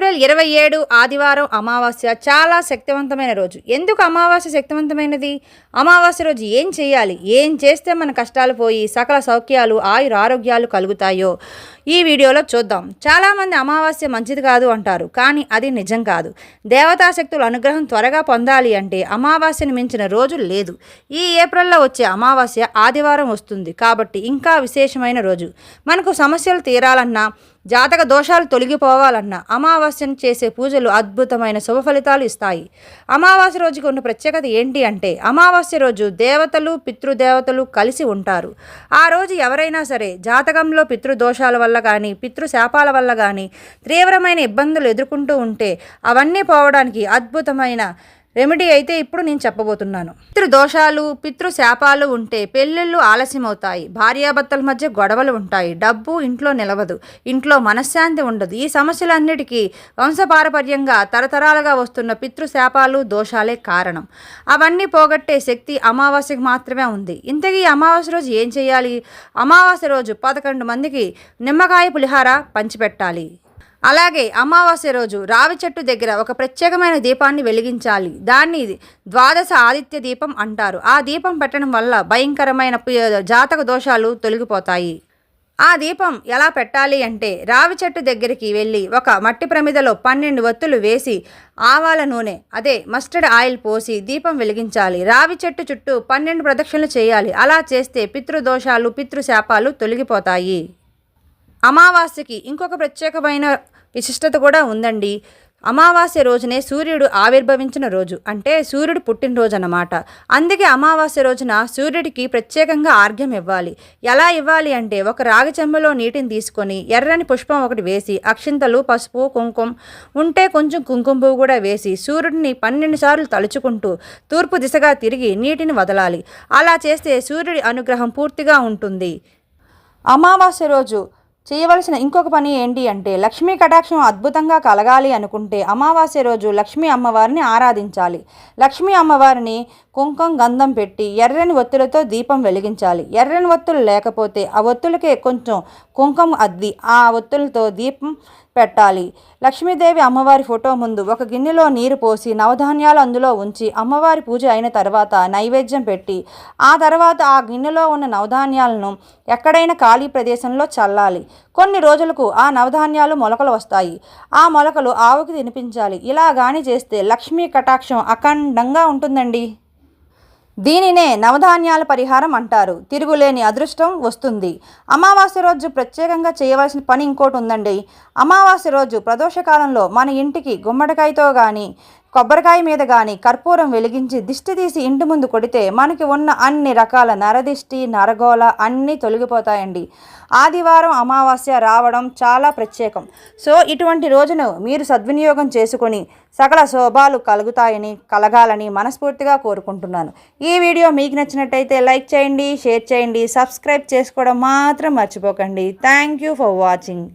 April ఇరవై ఏడు ఆదివారం అమావాస్య చాలా శక్తివంతమైన రోజు. ఎందుకు అమావాస్య శక్తివంతమైనది? అమావాస్య రోజు ఏం చేయాలి? ఏం చేస్తే మన కష్టాలు పోయి సకల సౌఖ్యాలు ఆయుర ఆరోగ్యాలు కలుగుతాయో ఈ వీడియోలో చూద్దాం. చాలామంది అమావాస్య మంచిది కాదు అంటారు కానీ అది నిజం కాదు. దేవతాశక్తుల అనుగ్రహం త్వరగా పొందాలి అంటే అమావాస్యను మించిన రోజు లేదు. ఈ ఏప్రిల్లో వచ్చే అమావాస్య ఆదివారం వస్తుంది కాబట్టి ఇంకా విశేషమైన రోజు. మనకు సమస్యలు తీరాలన్నా జాతక దోషాలు తొలగిపోవాలన్న అమావాస్యను చేసే పూజలు అద్భుతమైన శుభ ఫలితాలు ఇస్తాయి. అమావాస్య రోజుకి ఉన్న ప్రత్యేకత ఏంటి అంటే అమావాస్య రోజు దేవతలు పితృదేవతలు కలిసి ఉంటారు. ఆ రోజు ఎవరైనా సరే జాతకంలో పితృదోషాల వల్ల కానీ పితృశాపాల వల్ల కానీ తీవ్రమైన ఇబ్బందులు ఎదుర్కొంటూ ఉంటే అవన్నీ పోవడానికి అద్భుతమైన రెమెడీ అయితే ఇప్పుడు నేను చెప్పబోతున్నాను. పితృదోషాలు పితృశాపాలు ఉంటే పెళ్ళిళ్ళు ఆలస్యమవుతాయి. భార్యాభర్తల మధ్య గొడవలు ఉంటాయి. డబ్బు ఇంట్లో నిలవదు. ఇంట్లో మనశ్శాంతి ఉండదు. ఈ సమస్యలన్నిటికీ వంశపారపర్యంగా తరతరాలుగా వస్తున్న పితృశాపాలు దోషాలే కారణం. అవన్నీ పోగొట్టే శక్తి అమావాస్యకు మాత్రమే ఉంది. ఇంతకీ అమావాస్య రోజు ఏం చేయాలి? అమావాస్య రోజు పదకొండు మందికి నిమ్మకాయ పులిహార పంచిపెట్టాలి. అలాగే అమావాస్య రోజు రావి చెట్టు దగ్గర ఒక ప్రత్యేకమైన దీపాన్ని వెలిగించాలి. దాన్ని ద్వాదశ ఆదిత్య దీపం అంటారు. ఆ దీపం పెట్టడం వల్ల భయంకరమైన జాతక దోషాలు తొలగిపోతాయి. ఆ దీపం ఎలా పెట్టాలి అంటే రావి చెట్టు దగ్గరికి వెళ్ళి ఒక మట్టి ప్రమిదలో పన్నెండు వత్తులు వేసి ఆవాల నూనె అదే మస్టర్డ్ ఆయిల్ పోసి దీపం వెలిగించాలి. రావి చెట్టు చుట్టూ పన్నెండు ప్రదక్షిణలు చేయాలి. అలా చేస్తే పితృదోషాలు పితృశాపాలు తొలగిపోతాయి. అమావాస్యకి ఇంకొక ప్రత్యేకమైన విశిష్టత కూడా ఉందండి. అమావాస్య రోజునే సూర్యుడు ఆవిర్భవించిన రోజు. అంటే సూర్యుడు పుట్టినరోజు అన్నమాట అందుకే అమావాస్య రోజున సూర్యుడికి ప్రత్యేకంగా ఆర్ఘ్యం ఇవ్వాలి. ఎలా ఇవ్వాలి అంటే ఒక రాగి చెంబలో నీటిని తీసుకొని ఎర్రని పుష్పం ఒకటి వేసి అక్షింతలు పసుపు కుంకుమ ఉంటే కొంచెం కుంకుమ పువ్వు కూడా వేసి సూర్యుడిని పన్నెండు సార్లు తలుచుకుంటూ తూర్పు దిశగా తిరిగి నీటిని వదలాలి. అలా చేస్తే సూర్యుడి అనుగ్రహం పూర్తిగా ఉంటుంది. అమావాస్య రోజు చేయవలసిన ఇంకొక పని ఏంటి అంటే లక్ష్మీ కటాక్షం అద్భుతంగా కలగాలి అనుకుంటే అమావాస్య రోజు లక్ష్మీ అమ్మవారిని ఆరాధించాలి. లక్ష్మీ అమ్మవారిని కుంకం గంధం పెట్టి ఎర్రని ఒత్తులతో దీపం వెలిగించాలి. ఎర్రని ఒత్తులు లేకపోతే ఆ ఒత్తులకే కొంచెం కుంకం అద్ది. ఆ ఒత్తులతో దీపం పెట్టాలి. లక్ష్మీదేవి అమ్మవారి ఫోటో ముందు ఒక గిన్నెలో నీరు పోసి నవధాన్యాలు అందులో ఉంచి అమ్మవారి పూజ అయిన తర్వాత నైవేద్యం పెట్టి ఆ తర్వాత ఆ గిన్నెలో ఉన్న నవధాన్యాలను ఎక్కడైనా ఖాళీ ప్రదేశంలో చల్లాలి. కొన్ని రోజులకు ఆ నవధాన్యాలు మొలకలు వస్తాయి. ఆ మొలకలు ఆవుకి తినిపించాలి. ఇలా గాని చేస్తే లక్ష్మీ కటాక్షం అఖండంగా ఉంటుందండి. దీనినే నవధాన్యాల పరిహారం అంటారు. తిరుగులేని అదృష్టం వస్తుంది. అమావాస్య రోజు ప్రత్యేకంగా చేయవలసిన పని ఇంకోటి ఉందండి. అమావాస్య రోజు ప్రదోషకాలంలో మన ఇంటికి గుమ్మడికాయతో కానీ కొబ్బరికాయ మీద కానీ కర్పూరం వెలిగించి దిష్టి తీసి ఇంటి ముందు కొడితే మనకి ఉన్న అన్ని రకాల నరదిష్టి నరగోళ అన్నీ తొలగిపోతాయండి. ఆదివారం అమావాస్య రావడం చాలా ప్రత్యేకం. సో ఇటువంటి రోజును మీరు సద్వినియోగం చేసుకొని సకల శోభాలు కలుగుతాయని కలగాలని మనస్ఫూర్తిగా కోరుకుంటున్నాను. ఈ వీడియో మీకు నచ్చినట్టయితే లైక్ చేయండి షేర్ చేయండి సబ్స్క్రైబ్ చేసుకోవడం మాత్రం మర్చిపోకండి. Thank you for watching.